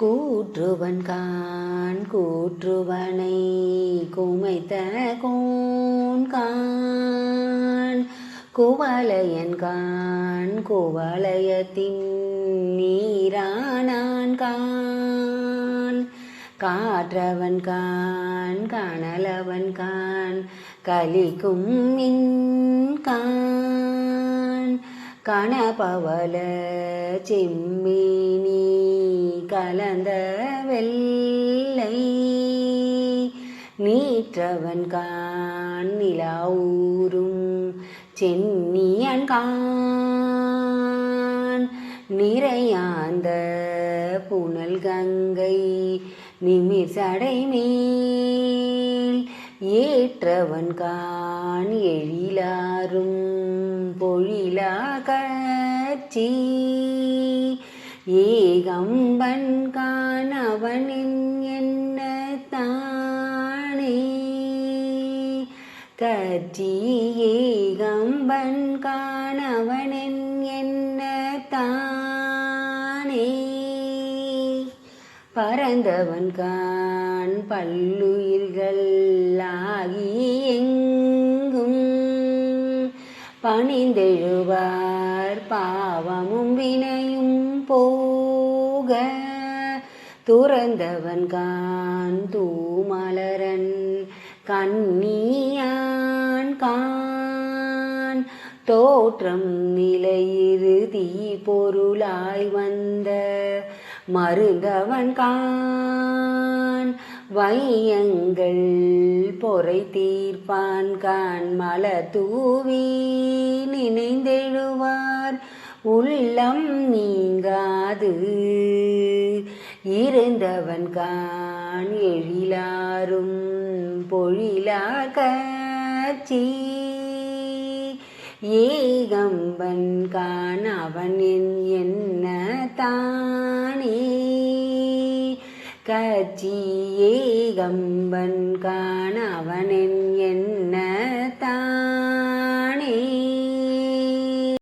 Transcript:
கூற்றுவன் கான் கூற்றுவனை குமைத்த கோன். கான் குவலயன் கான் குவலயத்தின் நீரானான் கான். காற்றவன் கான் கனலவன் கான் கலிக்கும் மின் கான். கணபவல செம்மினி கலந்த வெள்ளை. நீற்றவன் கான் நிலாவூரும் சென்னியன் கான். நிறையாந்த புனல் கங்கை நிமிர் சடை மேல். ஏற்றவன் கான் எழிலாரும் பொழிலா கட்சி ஏகம்பன் காணவனின் என்ன தானே கட்சி ஏகம்பன் காணவனின் என்ன தானே பறந்தவன் கான் பல்லுயிர்கள் ஆகி எங்க பணிந்தெழுவார் பாவமும் வினையும் போக. துறந்தவன் கான் தூமலரன் கண்ணியான் கான். தோற்றம் நிலையிறுதி பொருளாய் வந்த மருந்தவன் கான். வையங்கள் பொறை தீர்ப்பான் கான் மல தூவி நினைந்தெழுவார். உள்ளம் நீங்காது. இருந்தவன் கான் எழிலாரும் பொழிலா கச்சி ஏகம்பன் கான் அவனின் என்ன தான்? கட்சி கம்பன் கான் அவனின் என்ன